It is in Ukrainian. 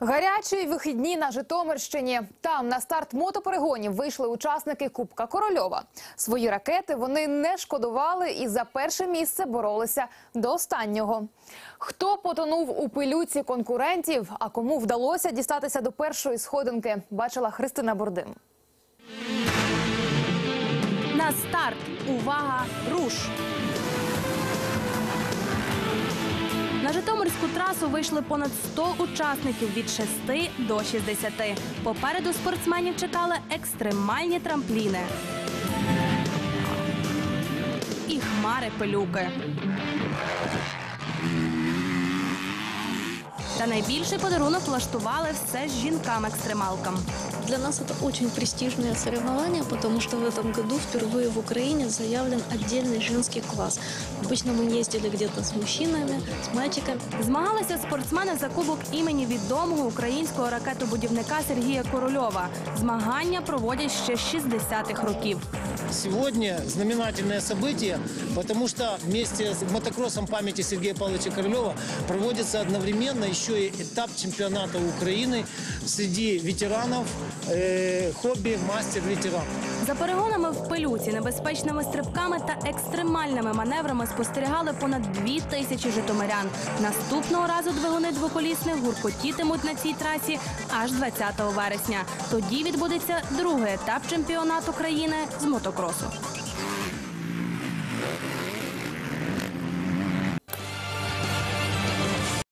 Гарячі вихідні на Житомирщині. Там на старт мотоперегонів вийшли учасники Кубка Корольова. Свої ракети вони не шкодували і за перше місце боролися до останнього. Хто потонув у пилюці конкурентів, а кому вдалося дістатися до першої сходинки, бачила Христина Бурдим. На старт. Увага! Руш! На Житомирську трасу вийшли понад 100 учасників від 6 до 60. Попереду спортсменів чекали екстремальні трампліни і хмари пилюки. Та найбільший подарунок влаштували все ж жінкам-екстремалкам. Для нас это очень престижное соревнование, потому что в этом году впервые в Украине заявлен отдельный женский класс. Обычно мы ездили где-то с мужчинами, с мальчиками. Змагалися спортсмени за кубок імені відомого українського ракетобудівника Сергія Корольова. Змагання проводять ще з 60-х років. Сегодня знаменательное событие, потому что вместе с мотокроссом памяти Сергея Павловича Королева проводится одновременно еще и этап чемпионата Украины среди ветеранов э, хобби мастер-ветеран. За перегонами в пилюці, небезпечними стрибками та екстремальними маневрами спостерігали понад дві тисячі житомирян. Наступного разу двигуни двоколісних гуркотітимуть на цій трасі аж 20 вересня. Тоді відбудеться другий етап чемпіонату країни з próxima.